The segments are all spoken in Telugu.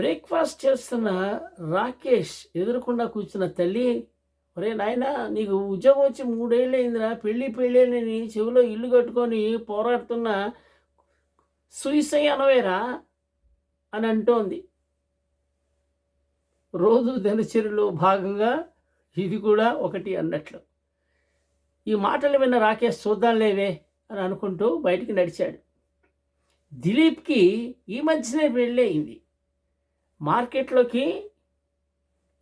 బ్రేక్ఫాస్ట్ చేస్తున్న రాకేష్ ఎదురకుండా కూర్చున్న తల్లి ఒరే నాయన నీకు ఉద్యోగం వచ్చి మూడేళ్ళు అయిందిరా పెళ్ళి పెళ్ళి చెవిలో ఇల్లు కట్టుకొని పోరాడుతున్న సుయిసై అనవేరా అని అంటోంది. రోజు దినచర్యలో భాగంగా ఇది కూడా ఒకటి అన్నట్లు. ఈ మాటలు విన్న రాకేష్ చూద్దాంలేవే అని అనుకుంటూ బయటికి నడిచాడు. దిలీప్కి ఈ మధ్యనే పెళ్ళి అయింది. మార్కెట్లోకి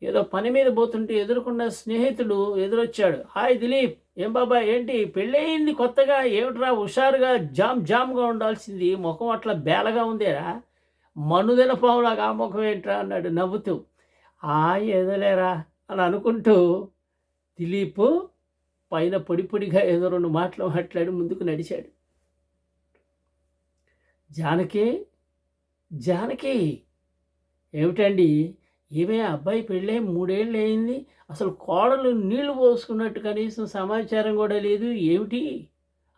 ఏదో పని మీద పోతుంటే ఎదుర్కొన్న స్నేహితుడు ఎదురొచ్చాడు. హాయ్ దిలీప్ ఏం బాబా ఏంటి? పెళ్ళయింది కొత్తగా ఏమిట్రా? హుషారుగా జామ్ జామ్గా ఉండాల్సింది ముఖం అట్లా బేలగా ఉందేరా? మనుదెల పావులాగా ఆ ముఖం ఏంట్రా? అన్నాడు నవ్వుతూ. ఆ ఏదోలేరా? అని అనుకుంటూ దిలీప్ పైన పొడి పొడిగా ఏదో రెండు మాటలు మాట్లాడి ముందుకు నడిచాడు. జానకి జానకి ఏమిటండి? ఏమే అబ్బాయి పెళ్ళే మూడేళ్ళు అయింది అసలు కోడలు నీళ్ళు పోసుకున్నట్టు కనీసం సమాచారం కూడా లేదు. ఏమిటి?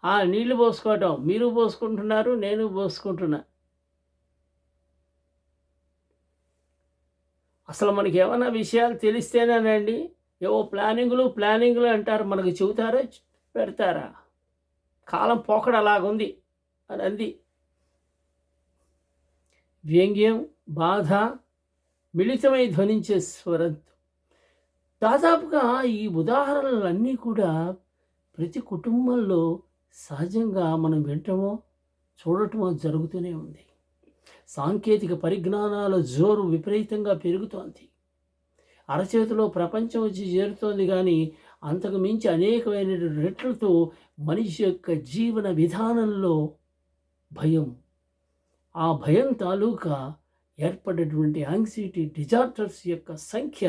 ఆ నీళ్ళు పోసుకోవటం. మీరు పోసుకుంటున్నారు నేను పోసుకుంటున్నా. అసలు మనకి ఏమైనా విషయాలు తెలిస్తేనేనండి. ఏవో ప్లానింగ్లు ప్లానింగ్లు అంటారు. మనకు చెబుతారా పెడతారా? కాలం పోకడ అలాగుంది అని అంది. వ్యంగ్యం బాధ మిళితమై ధ్వనించే స్వరంతో దాదాపుగా ఈ ఉదాహరణలన్నీ కూడా ప్రతి కుటుంబంలో సహజంగా మనం వింటమో చూడటమో జరుగుతూనే ఉంది. సాంకేతిక పరిజ్ఞానాల జోరు విపరీతంగా పెరుగుతోంది. అరచేతిలో ప్రపంచం వచ్చి చేరుతోంది కానీ అంతకు మించి అనేకమైన రెట్లతో మనిషి యొక్క జీవన విధానంలో భయం. ఆ భయం తాలూకా ఏర్పడేటువంటి యాంగ్జైటీ డిజార్డర్స్ యొక్క సంఖ్య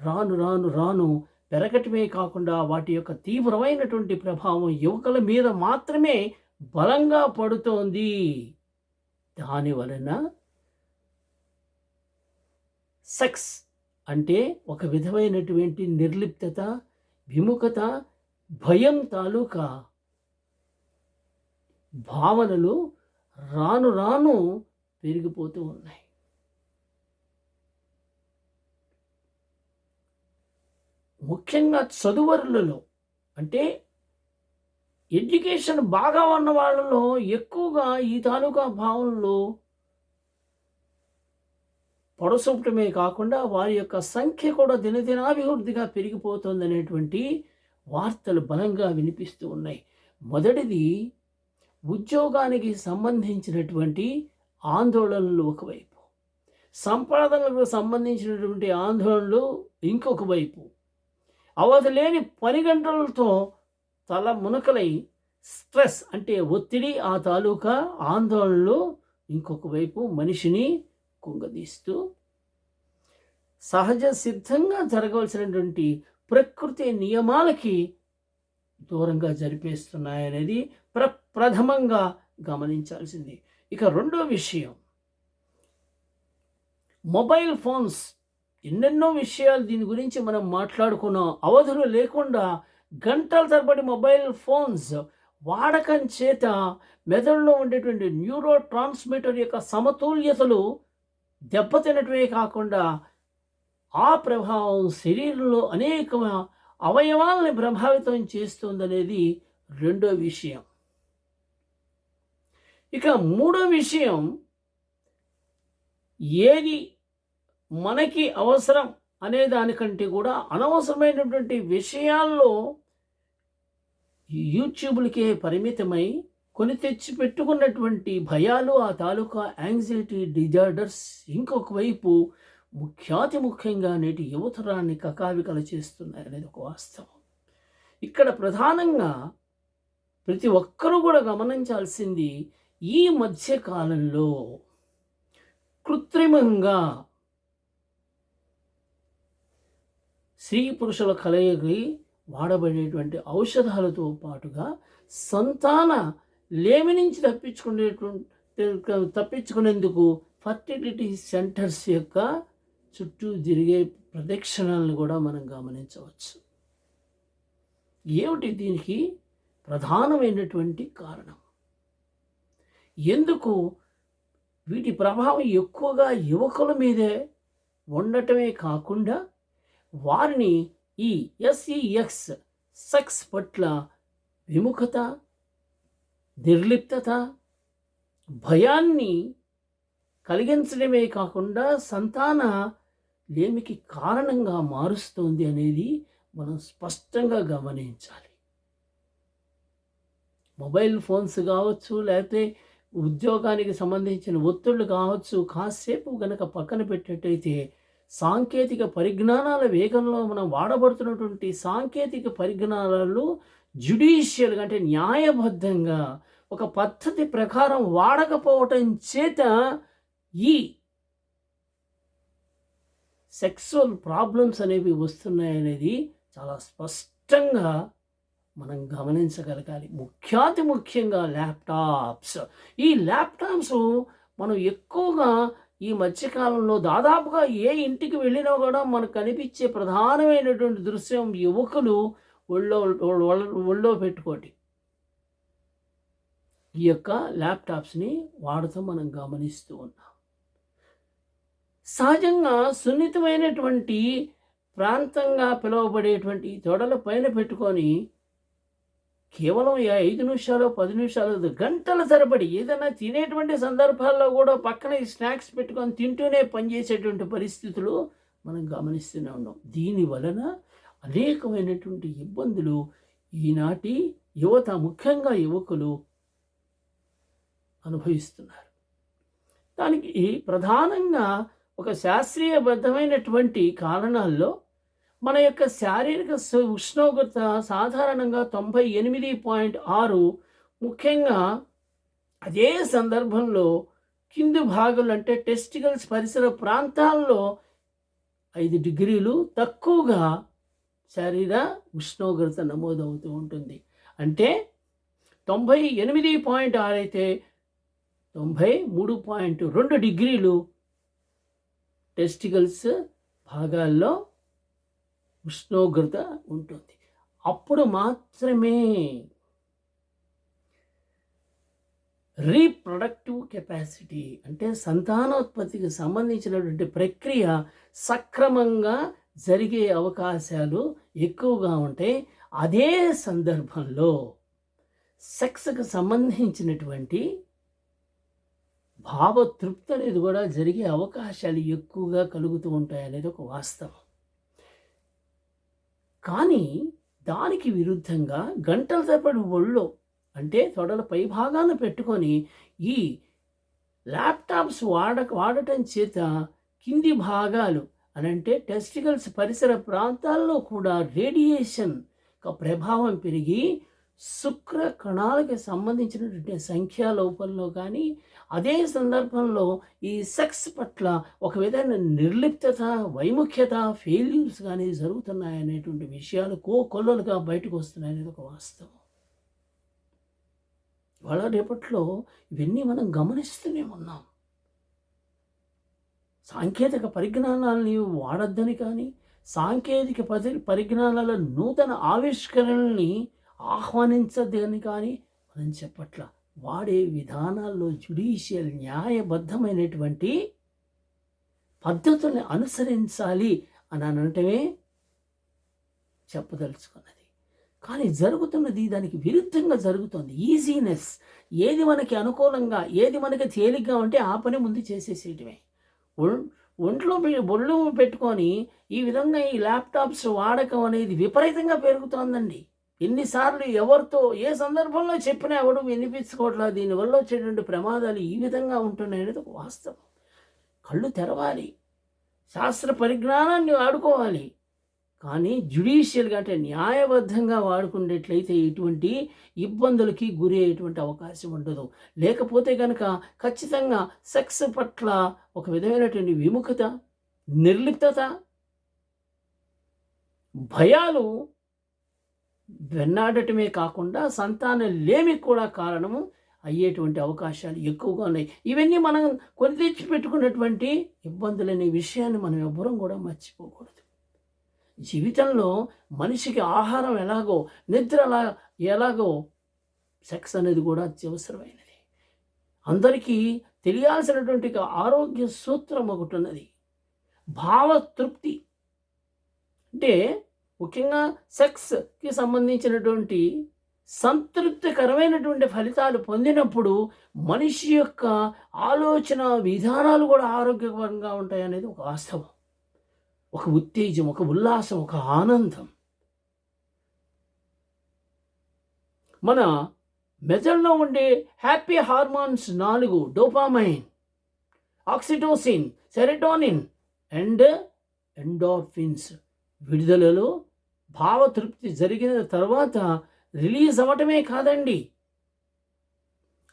రాను రాను రాను పెరగటమే కాకుండా వాటి యొక్క తీవ్రమైనటువంటి ప్రభావం యువకుల మీద మాత్రమే బలంగా పడుతోంది. దాని వలన సెక్స్ అంటే ఒక విధమైనటువంటి నిర్లిప్తత విముఖత భయం తాలూకా భావనలు రాను రాను పెరిగిపోతూ ఉన్నాయి. ముఖ్యంగా చదువరులలో అంటే ఎడ్యుకేషన్ బాగా ఉన్న వాళ్ళలో ఎక్కువగా ఈ తాలూకా భావనలో పొడసూపటమే కాకుండా వారి యొక్క సంఖ్య కూడా దినదినాభివృద్ధిగా పెరిగిపోతుంది అనేటువంటి వార్తలు బలంగా వినిపిస్తూ ఉన్నాయి. మొదటిది ఉద్యోగానికి సంబంధించినటువంటి ఆందోళనలు ఒకవైపు. సంపాదనలకు సంబంధించినటువంటి ఆందోళనలు ఇంకొక వైపు అవధి లేని పని గంటలతో తల మునకలై స్ట్రెస్ అంటే ఒత్తిడి ఆ తాలూకా ఆందోళనలు ఇంకొక వైపు మనిషిని కుంగదీస్తూ సహజ సిద్ధంగా జరగవలసినటువంటి ప్రకృతి నియమాలకి దూరంగా జరిపేస్తున్నాయనేది ప్ర ప్రథమంగా గమనించాల్సింది. ఇక రెండో విషయం. మొబైల్ ఫోన్స్ ఎన్నెన్నో విషయాలు దీని గురించి మనం మాట్లాడుకున్నాం. అవధులు లేకుండా గంటల తరబడి మొబైల్ ఫోన్స్ వాడకం చేత మెదడులో ఉండేటువంటి న్యూరో ట్రాన్స్మిటర్ యొక్క సమతుల్యతలు దెబ్బతినటమే కాకుండా ఆ ప్రభావం శరీరంలో అనేక అవయవాలని ప్రభావితం చేస్తుందనేది రెండో విషయం. ఇక మూడో విషయం ఏది మనకి అవసరం అనే దానికంటే కూడా అనవసరమైనటువంటి విషయాల్లో యూట్యూబ్లకే పరిమితమై కొని తెచ్చి పెట్టుకున్నటువంటి భయాలు ఆ తాలూకా యాంగ్జైటీ డిజార్డర్స్ ఇంకొక వైపు ముఖ్యాతి ముఖ్యంగా నేటి యువతరాన్ని కకావికలు చేస్తున్నాయి అనేది ఒక వాస్తవం. ఇక్కడ ప్రధానంగా ప్రతి ఒక్కరూ కూడా గమనించాల్సింది ఈ మధ్య కాలంలో కృత్రిమంగా స్త్రీ పురుషుల కలయికి వాడబడేటువంటి ఔషధాలతో పాటుగా సంతాన లేమి నుంచి తప్పించుకునేటువంటి తప్పించుకునేందుకు ఫర్టిలిటీ సెంటర్స్ యొక్క చుట్టూ తిరిగే ప్రదక్షిణలను కూడా మనం గమనించవచ్చు. ఏమిటి దీనికి ప్రధానమైనటువంటి కారణం? ఎందుకు వీటి ప్రభావం ఎక్కువగా యువకుల మీదే ఉండటమే కాకుండా వారిని ఈ ఎస్ఈఎక్స్ సెక్స్ పట్ల విముఖత నిర్లిప్తత భయాన్ని కలిగించడమే కాకుండా సంతాన లేమికి కారణంగా మారుస్తోంది అనేది మనం స్పష్టంగా గమనించాలి. మొబైల్ ఫోన్స్ కావచ్చు లేకపోతే ఉద్యోగానికి సంబంధించిన ఒత్తిళ్ళు కావచ్చు కాసేపు గనక పక్కన పెట్టేటైతే సాంకేతిక పరిజ్ఞానాల వేగంలో మనం వాడబడుతున్నటువంటి సాంకేతిక పరిజ్ఞానాలు జ్యుడిషియల్గా అంటే న్యాయబద్ధంగా ఒక పద్ధతి ప్రకారం వాడకపోవటం చేత ఈ సెక్సువల్ ప్రాబ్లమ్స్ అనేవి వస్తున్నాయనేది చాలా స్పష్టంగా మనం గమనించగలగాలి. ముఖ్యాతి ముఖ్యంగా ల్యాప్టాప్స్. ఈ ల్యాప్టాప్స్ మనం ఎక్కువగా ఈ మధ్యకాలంలో దాదాపుగా ఏ ఇంటికి వెళ్ళినా కూడా మనకు కనిపించే ప్రధానమైనటువంటి దృశ్యం యువకులు ఒళ్ళో ఒళ్ళో పెట్టుకోటి. ఈ యొక్క ల్యాప్టాప్స్ని వాడుతూ మనం గమనిస్తూ ఉన్నాం. సహజంగా సున్నితమైనటువంటి ప్రాంతంగా పిలువబడేటువంటి తొడల పైన పెట్టుకొని కేవలం ఈ ఐదు నిమిషాలు పది నిమిషాలు గంటల తరబడి ఏదైనా తినేటువంటి సందర్భాల్లో కూడా పక్కన ఈ స్నాక్స్ పెట్టుకొని తింటూనే పనిచేసేటువంటి పరిస్థితులు మనం గమనిస్తూనే ఉన్నాం. దీని వలన అనేకమైనటువంటి ఇబ్బందులు ఈనాటి యువత ముఖ్యంగా యువకులు అనుభవిస్తున్నారు. దానికి ప్రధానంగా ఒక శాస్త్రీయబద్ధమైనటువంటి కారణాల్లో మన యొక్క శారీరక ఉష్ణోగ్రత సాధారణంగా తొంభై ఎనిమిది పాయింట్ ఆరు. ముఖ్యంగా అదే సందర్భంలో కింది భాగాలు అంటే టెస్టికల్స్ పరిసర ప్రాంతాల్లో ఐదు డిగ్రీలు తక్కువగా శరీర ఉష్ణోగ్రత నమోదవుతూ ఉంటుంది. అంటే తొంభై ఎనిమిది పాయింట్ ఆరు అయితే తొంభై మూడు పాయింట్ రెండు డిగ్రీలు టెస్టికల్స్ భాగాల్లో ఉష్ణోగ్రత ఉంటుంది. అప్పుడు మాత్రమే రీప్రొడక్టివ్ కెపాసిటీ అంటే సంతానోత్పత్తికి సంబంధించినటువంటి ప్రక్రియ సక్రమంగా జరిగే అవకాశాలు ఎక్కువగా ఉంటాయి అదే సందర్భంలో సెక్స్కి సంబంధించినటువంటి భావతృప్తి అనేది కూడా జరిగే అవకాశాలు ఎక్కువగా కలుగుతూ ఉంటాయి అనేది ఒక వాస్తవం. కానీ దానికి విరుద్ధంగా గంటల తరబడి ఒళ్ళో అంటే తొడల పై భాగాన పెట్టుకొని ఈ ల్యాప్టాప్స్ వాడ వాడటం చేత కింది భాగాలు అనంటే టెస్టికల్స్ పరిసర ప్రాంతాల్లో కూడా రేడియేషన్ ప్రభావం పెరిగి శుక్ర కణాలకి సంబంధించినటువంటి సంఖ్యా లోపంలో కానీ అదే సందర్భంలో ఈ సెక్స్ పట్ల ఒక విధమైన నిర్లిప్తత వైముఖ్యత ఫెయిల్యూర్స్ కానీ జరుగుతున్నాయనేటువంటి విషయాలు కో కొల్లలుగా బయటకు వస్తున్నాయనేది ఒక వాస్తవం. ఇవాళ రేపట్లో ఇవన్నీ మనం గమనిస్తూనే ఉన్నాం. సాంకేతిక పరిజ్ఞానాలని వాడొద్దని కానీ సాంకేతిక పరి పరిజ్ఞానాల నూతన ఆవిష్కరణల్ని ఆహ్వానించద్దని కానీ మనం చెప్పట్ల. వాడే విధానాల్లో జుడిషియల్ న్యాయబద్ధమైనటువంటి పద్ధతుల్ని అనుసరించాలి అని అనటమే చెప్పదలుచుకున్నది. కానీ జరుగుతున్నది దానికి విరుద్ధంగా జరుగుతుంది. ఈజీనెస్ ఏది మనకి అనుకూలంగా ఏది మనకి తేలిగ్గా ఉంటే ఆ పని ముందు చేసేసేయటమే. ఒంట్లో ఒళ్ళు పెట్టుకొని ఈ విధంగా ఈ ల్యాప్టాప్స్ వాడకం అనేది విపరీతంగా పెరుగుతోందండి. ఎన్నిసార్లు ఎవరితో ఏ సందర్భంలో చెప్పినా ఎవడు వినిపించుకోవట్లేదు దీనివల్ల వచ్చేటువంటి ప్రమాదాలు ఈ విధంగా ఉంటున్నాయి అనేది ఒక వాస్తవం. కళ్ళు తెరవాలి. శాస్త్ర పరిజ్ఞానాన్ని వాడుకోవాలి. కానీ జ్యుడిషియల్గా అంటే న్యాయబద్ధంగా వాడుకునేట్లయితే ఇటువంటి ఇబ్బందులకి గురి అయ్యేటువంటి అవకాశం ఉండదు. లేకపోతే కనుక ఖచ్చితంగా సెక్స్ పట్ల ఒక విధమైనటువంటి విముఖత నిర్లిప్తత భయాలు వెన్నాడటమే కాకుండా సంతానం లేమి కూడా కారణము అయ్యేటువంటి అవకాశాలు ఎక్కువగా ఉన్నాయి. ఇవన్నీ మనం కొని తెచ్చి పెట్టుకున్నటువంటి ఇబ్బందులు అనే విషయాన్ని మనం ఎవ్వరం కూడా మర్చిపోకూడదు. జీవితంలో మనిషికి ఆహారం ఎలాగో నిద్ర ఎలా ఎలాగో సెక్స్ అనేది కూడా అత్యవసరమైనది. అందరికీ తెలియాల్సినటువంటి ఆరోగ్య సూత్రం ఒకటి ఉన్నది. భావతృప్తి. అంటే ముఖ్యంగా సెక్స్కి సంబంధించినటువంటి సంతృప్తికరమైనటువంటి ఫలితాలు పొందినప్పుడు మనిషి యొక్క ఆలోచన విధానాలు కూడా ఆరోగ్యకరంగా ఉంటాయి అనేది ఒక వాస్తవం. ఒక ఉత్తేజం ఒక ఉల్లాసం ఒక ఆనందం. మన మెదడులో ఉండే హ్యాపీ హార్మోన్స్ నాలుగు dopamine oxytocin serotonin and endorphins విడుదలలో భావతృప్తి జరిగిన తర్వాత రిలీజ్ అవ్వటమే కాదండి.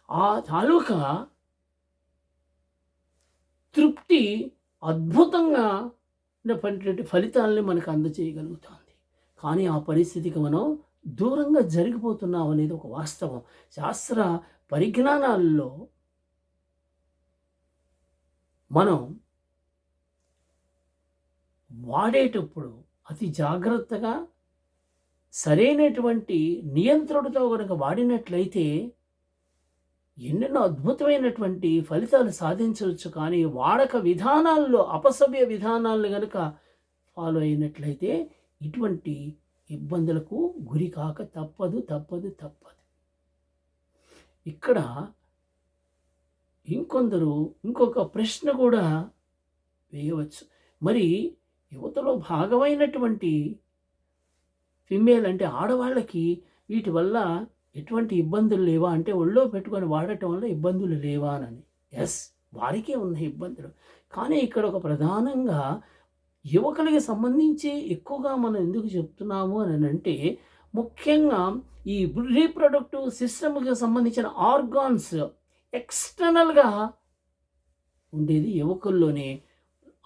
ఆ తాలూకా తృప్తి అద్భుతంగా ఉన్నటువంటి ఫలితాలని మనకు అందచేయగలుగుతుంది కానీ ఆ పరిస్థితికి మనం దూరంగా జరిగిపోతున్నాం అనేది ఒక వాస్తవం. శాస్త్ర పరిజ్ఞానాల్లో మనం వాడేటప్పుడు అతి జాగ్రత్తగా సరైనటువంటి నియంత్రణతో కనుక వాడినట్లయితే ఎన్నెన్నో అద్భుతమైనటువంటి ఫలితాలు సాధించవచ్చు. కానీ వాడక విధానాల్లో అపసవ్య విధానాలను కనుక ఫాలో అయినట్లయితే ఇటువంటి ఇబ్బందులకు గురి కాక తప్పదు తప్పదు తప్పదు. ఇక్కడ ఇంకొందరు ఇంకొక ప్రశ్న కూడా వేయవచ్చు. మరి యువతలో భాగమైనటువంటి ఫిమేల్ అంటే ఆడవాళ్ళకి వీటి వల్ల ఎటువంటి ఇబ్బందులు లేవా? అంటే ఒళ్ళో పెట్టుకొని వాడటం వల్ల ఇబ్బందులు లేవా అని. ఎస్ వారికే ఉన్న ఇబ్బందులు. కానీ ఇక్కడ ఒక ప్రధానంగా యువకులకి సంబంధించి ఎక్కువగా మనం ఎందుకు చెప్తున్నాము అని అంటే ముఖ్యంగా ఈ రీప్రొడక్టివ్ సిస్టమ్కి సంబంధించిన ఆర్గాన్స్ ఎక్స్టర్నల్గా ఉండేది యువకుల్లోనే.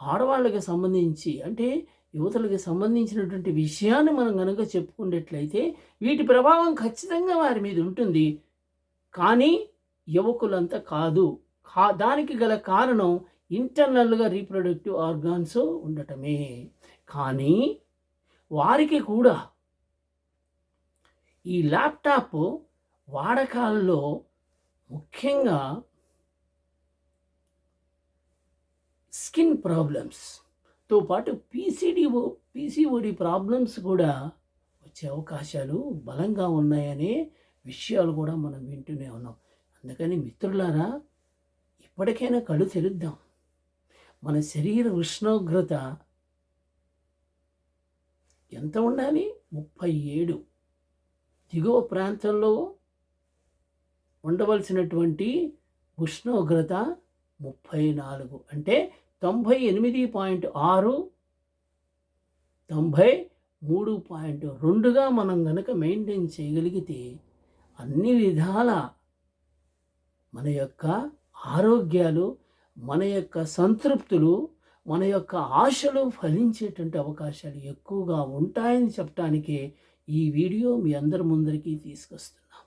ఆడవాళ్ళకి సంబంధించి అంటే యువతలకు సంబంధించినటువంటి విషయాన్ని మనం కనుక చెప్పుకున్నట్లయితే వీటి ప్రభావం ఖచ్చితంగా వారి మీద ఉంటుంది. కానీ యువకులంతా కాదు. కా దానికి గల కారణం ఇంటర్నల్గా రీప్రొడక్టివ్ ఆర్గాన్స్ ఉండటమే. కానీ వారికి కూడా ఈ ల్యాప్టాప్ వాడకాల్లో ముఖ్యంగా స్కిన్ ప్రాబ్లమ్స్తో పాటు పీసీడీఓ పీసీఓడి ప్రాబ్లమ్స్ కూడా వచ్చే అవకాశాలు బలంగా ఉన్నాయనే విషయాలు కూడా మనం వింటూనే ఉన్నాం. అందుకని మిత్రులారా ఇప్పటికైనా కళ్ళు తెరుద్దాం. మన శరీర ఉష్ణోగ్రత ఎంత ఉండాలి? ముప్పై ఏడు. దిగువ ప్రాంతంలో ఉండవలసినటువంటి ఉష్ణోగ్రత ముప్పై నాలుగు. అంటే తొంభై ఎనిమిది పాయింట్ ఆరు తొంభై మూడు పాయింట్ రెండుగా మనం కనుక మెయింటైన్ చేయగలిగితే అన్ని విధాల మన యొక్క ఆరోగ్యాలు మన యొక్క సంతృప్తులు మన యొక్క ఆశలు ఫలించేటువంటి అవకాశాలు ఎక్కువగా ఉంటాయని చెప్పడానికే ఈ వీడియో మీ అందరి ముందరికి తీసుకొస్తున్నాం.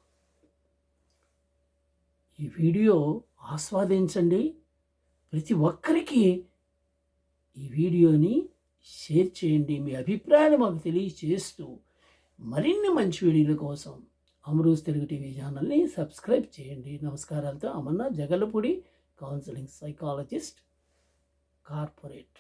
ఈ వీడియో ఆస్వాదించండి. ప్రతి ఒక్కరికి ఈ వీడియోని షేర్ చేయండి. మీ అభిప్రాయాలు మాకు తెలియచేస్తూ మరిన్ని మంచి వీడియోల కోసం అమరూస్ తెలుగు టీవీ ఛానల్ని సబ్స్క్రైబ్ చేయండి. నమస్కారాలతో Amarnath Jagalapudi counselling psychologist corporate